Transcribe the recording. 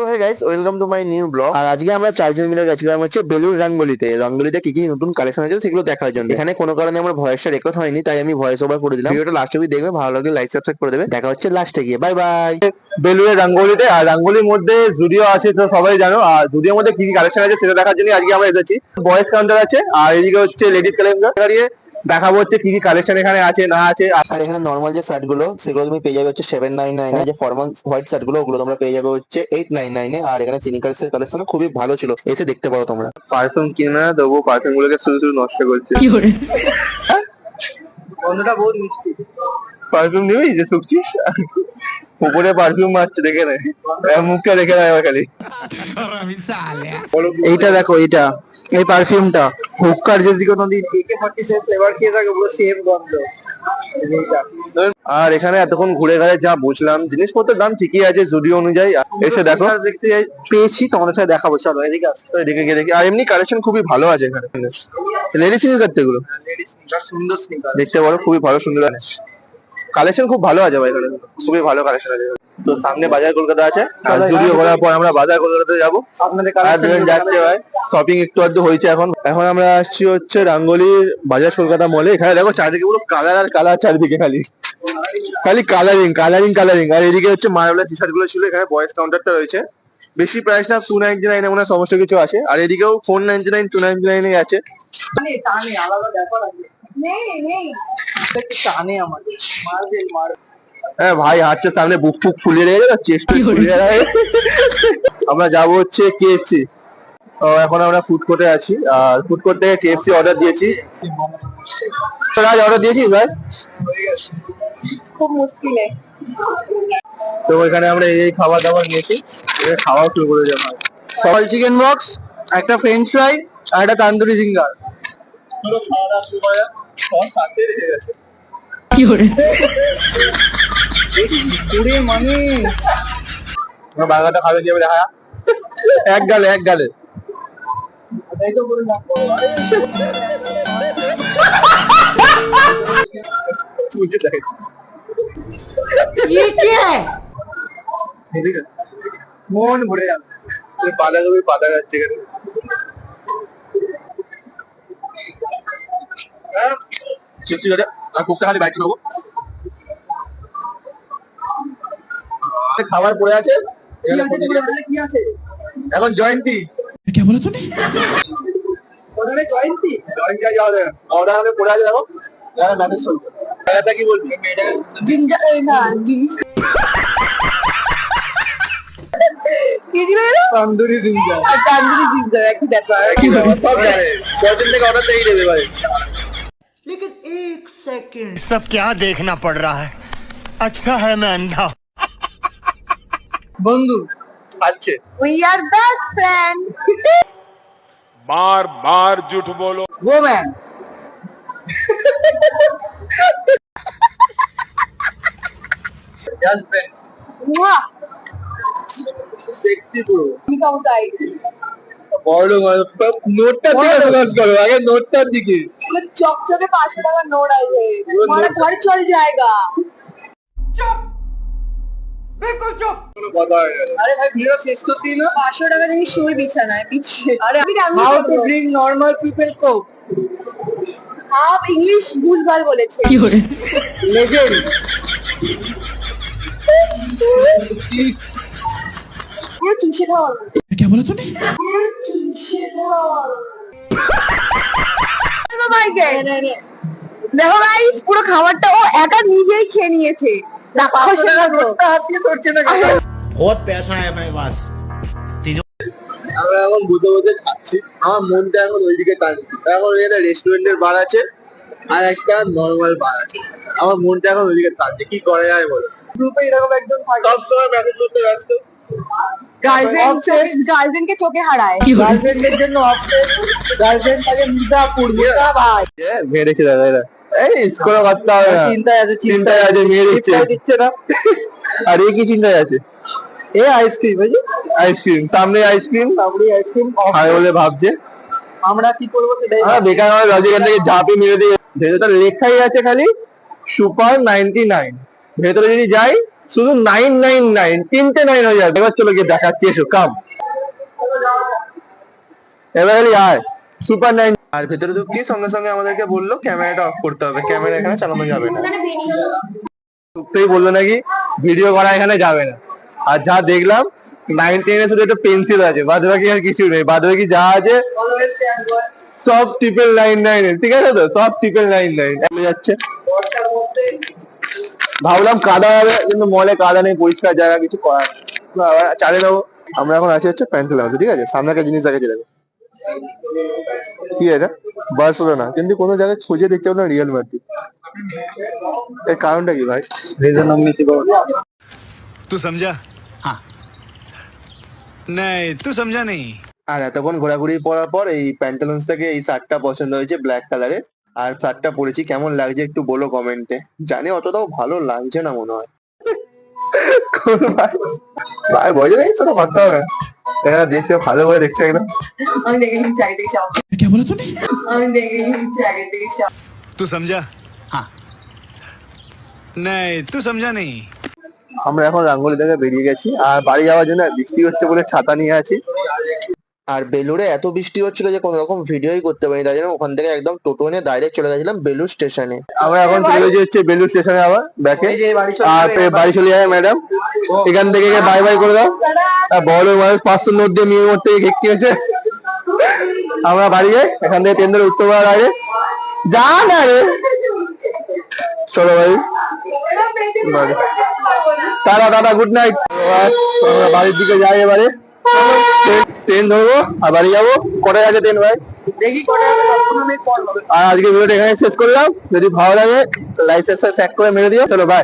তো hey guys welcome to my new blog আর আজকে আমরা চারজন মিলে গেছিলাম হচ্ছে বেলুর রাঙ্গলিতে। রঙ্গলিতে কি কি নতুন কালেকশন আছে সেগুলো দেখার জন্য। এখানে কোনো কারণে আমার ভয়েসটা রেকর্ড হয়নি তাই আমি ভয়েস ওভার করে দিলাম। ভিডিওটা লাস্ট অবধি দেখবে ভালো লাগলে লাইক সাবস্ক্রাইব করে দেবে। দেখা হচ্ছে লাস্টে গিয়ে। বাই বাই বেলুড়ের রঙ্গোলিতে আর রঙ্গোলির মধ্যে জুডিও আছে তো সবাই জানো। আর জুডিওর মধ্যে কি কি কালেকশন আছে সেটা দেখার জন্য আজকে আমরা এসেছি। বয়েজ কাউন্টার আছে আর এদিকে হচ্ছে লেডিস কালেকশন দাঁড়িয়ে দেখাবো হচ্ছে কি কি কালেকশন এখানে আছে না আছে। আর এখানে নর্মাল যে শার্টগুলো সেগুলো তুমি পেয়ে যাবে হচ্ছে সেভেন নাইন নাইন যে ফর্মাল হোয়াইট শার্টগুলো ওগুলো তোমরা পেয়ে যাবে হচ্ছে এইট নাইন নাইনে আর এখানে সিনিকার্স এর কালেকশন খুবই ভালো ছিল। এসে দেখতে পারো তোমরা। পারফিউম কিনে না দেবো পারফিউম গুলোকে শুধু শুধু নষ্ট করছে। গন্ধটা বহুত মিষ্টি। পারফিউম নিবি? যে শুকছিস উপরে পারফিউম মারছে দেখে নে। মুখটা দেখে নেয় খালি। এইটা দেখো এইটা। এই পারফিউমটা হুক্কার যদি কোনোদিন একে ফর্টি সেভেন ফ্লেভার খেয়ে থাকে পুরো সেম গন্ধ। আর এখানে এতক্ষণ ঘুরে ঘুরে যা বুঝলাম জিনিসপত্রের দাম ঠিকই আছে জুডিও অনুযায়ী। এসে দেখো। দেখতে পেয়েছি তোমাদের সাথে দেখাবো চলো এদিকে আসো। এদিকে গিয়ে দেখি। আর এমনি কালেকশন খুবই ভালো আছে এখানে। করতে এগুলো। সুন্দর দেখতে পারো খুবই ভালো সুন্দর। কালেকশন খুব ভালো আছে ভাই এখানে। খুবই ভালো কালেকশন আছে। তো সামনে বাজার কলকাতা আছে আর চলো, জুডিও করার পর আমরা বাজার কলকাতাতে যাব। আপনাদের যাচ্ছে ভাই শপিং একটু আধটু হয়েছে এখন। এখন আমরা আসছি হচ্ছে রাঙ্গলির বাজার কলকাতা মলে এখানে দেখো চারিদিকে পুরো কালার আর কালার চারিদিকে খালি। খালি কালারিং কালারিং কালারিং আর এদিকে হচ্ছে মার্বেলের টি শার্টগুলো ছিল এখানে বয়েস কাউন্টারটা রয়েছে। বেশি প্রাইসটা টু নাইনটি নাইন মনে হয় সমস্ত কিছু আছে। আর এদিকেও four ninety nine to ninety নাইনে আছে। টানে আলাদা ব্যাপার আছে। নেই নেই। টানে আমাদের। Marble marble. হ্যাঁ ভাই হাতের সামনে বুক ফুক ফুলিয়ে রেখে যাবে চেস্ট ফুলিয়ে রাখে আমরা যাব হচ্ছে কেএফসি এখন আমরা ফুড কোর্টে আছি। আর ফুড কোর্ট থেকে কেএফসি অর্ডার দিয়েছি। রাজ অর্ডার দিয়েছিস ভাই? খুব মুশকিলে। তো এখানে আমরা এই খাবার দাবার নিয়েছি। খাওয়া শুরু করে যাব সকাল চিকেন বক্স একটা ফ্রেঞ্চ ফ্রাই আর একটা তান্দুরি জিঙ্গার পুরে মানে বার্গারটা খাবে দিয়ে দেখা এক গালে এক গালে। তাই তো দেখ মন ভরে যাবে। বাঁধাকপি পাতা হ্যাঁ, চিপসি ধরে আর কুকটা খালি বাইক নেব খাবার পড়ে আছে কি আছে তোমার হাতে কি আছে এখন জয়েন্টি ওখানে জয়েন্টি জয়েন্টি আছে আমাদের অর্ডার আমাদের পড়ে আছে দেখো যারা ম্যাসেজ চলছে এটা কি বলবি জিঞ্জার এই না জিনিস কি ছিল এটা তান্দুরি জিঙ্গার আর তান্দুরি জিঞ্জার একই ব্যাপার কি ব্যাপার সব জানে কদিন থেকে অর্ডার দিয়ে দেবে ভাই सब क्या देखना पड़ रहा है अच्छा है मैं अंधा हूं। বন্ধু খাচ্ছে উই আর বেস্ট ফ্রেন্ড बार बार झूठ बोलो গো ম্যান জাস্ট মুয়া সেক্সি পুরো কি কাউ তাই বড় নোটটার দিকে ফোকাস করো আগে নোটটার দিকে পুরো চকচকে পাঁচশো টাকার নোট আছে পুরো हमारा নোট- घर चल जाएगा কোনো আরে ভাই ভিডিও শেষ করতেই না পাঁচশো টাকা জিনিস শুয়ে বিছানায় পিছিয়ে। আরে আমি how to drink normal people coke half English ভুলভাল বলেছে। লেজেন্ড পুরো চুষে খাওয়া পুরো চুষে খাওয়া দেখো গাইস পুরো খাবারটা ও একা নিজেই খেয়ে নিয়েছে। বহুত পেশা আমার পাস আমরা এখন বুঝে বুঝে খাচ্ছি। আমার মনটা এখন ওইদিকে টানছি এখন একটা রেস্টুরেন্টের বার আছে আর একটা নর্মাল বার আছে। আমার মনটা এখন ওইদিকে টানছে। কি করা যায় বলো? গ্রুপে এরকম একজন থাকে। সবসময় মেসেজ করতে ব্যস্ত। গার্লফ্রেন্ডকে চোখে হারায়। গার্লফ্রেন্ডের জন্য অফসেস গার্লফ্রেন্ড তাকে মুদা পুড় মুদা ভাই মেরেছে দাদা এই স্কোর করতে হবে না। চিন্তায় আছে চিন্তায় আছে মেয়ে দিচ্ছে চিন্তায় দিচ্ছে না। আর এ কি চিন্তায় আছে? এ আইসক্রিম বুঝলি আইসক্রিম সামনে আইসক্রিম। সামনে আইসক্রিম খাবে বলে ভাবছে। আমরা কি করব সেটাই আমরা বেকার আমার রজনীকান্ত থেকে ঝাঁপে মেরে দিয়ে ভেতরে লেখাই আছে খালি সুপার নাইনটি নাইন। ভেতরে যদি যাই শুধু নাইন নাইন নাইন তিনটে নাইন হয়ে যাবে। এবার চলো গিয়ে দেখাচ্ছি এসো কাম এবার খালি আয়। সুপার নাইন আর ভেতরে ঢুকতে সঙ্গে সঙ্গে আমাদেরকে বলল, ক্যামেরাটা অফ করতে হবে। ক্যামেরা এখানে চালানো যাবে না। ঢুকতেই বলল নাকি ভিডিও করা এখানে যাবে না। আর যা দেখলাম নাইন টেনে শুধু একটা পেন্সিল আছে বাদ বাকি আর কিছু নেই। বাদ বাকি যা আছে, সব ট্রিপল নাইন নাইন ঠিক আছে তো? সব ট্রিপল নাইন নাইন যাচ্ছে। ভাবলাম কাদা হবে, কিন্তু মলে কাদা নেই, পরিষ্কার জায়গা কিছু করার। চালিয়ে দেবো। আমরা এখন আছি হচ্ছে প্যান্টেল হাউসে ঠিক আছে? সামনে একটা জিনিস দেখো। কি এটা? বার্সেলোনা। কিন্তু কোনো জায়গায় খুঁজে দেখতে পাবো না রিয়াল মাদ্রিদ এর কারণটা কি ভাই? রিজন আমি তুই সমঝা হ্যাঁ নাই তুই সমঝা নেই আর এতক্ষণ ঘোরাঘুরি পড়ার পর এই প্যান্টালুন্স থেকে এই শার্টটা পছন্দ হয়েছে ব্ল্যাক কালারের আর শার্টটা পরেছি কেমন লাগছে একটু বলো কমেন্টে জানি অতটাও ভালো লাগছে না মনে হয়। ভাই হবে। এরা ভালো করে দেখছে আমি দেখে নিচ্ছি আগে সব। কে বলে তুমি আমি দেখে নিচ্ছি আগে সব। তুই সমঝা হ্যাঁ নাই তুই সমঝা নেই আমরা এখন রাঙ্গুলি থেকে বেরিয়ে গেছি আর বাড়ি যাওয়ার জন্য বৃষ্টি হচ্ছে বলে ছাতা নিয়ে আছি। আর বেলুড়ে এত বৃষ্টি হচ্ছিল যে কোনো রকম ভিডিওই করতে পারিনি। তাই জন্য ওখান থেকে একদম টোটো নিয়ে ডাইরেক্ট চলে গেছিলাম বেলুড় স্টেশনে। আমরা এখন চলে গেছি হচ্ছে বেলুর স্টেশনে আবার ব্যাকে। আর বাড়ি চলে যাবে ম্যাডাম এখান থেকে গিয়ে বাই বাই করে দাও। আর বড় মানুষ পাঁচশো নোট দিয়ে মেয়ে মোট থেকে কেক কিনেছে আমরা বাড়ি যাই এখান থেকে ট্রেন ধরে উঠতে পারার আগে যা না রে। চলো ভাই। টাটা টাটা গুড নাইট বাড়ির দিকে যাই এবারে। ট্রেন- ধরবো আর বাড়ি যাব। কটায় আছে ট্রেন ভাই? দেখি আর আজকে ভিডিওটা এখানে শেষ করলাম। যদি ভালো লাগে লাইক সাবস্ক্রাইব করে মেরে দিও। চলো বাই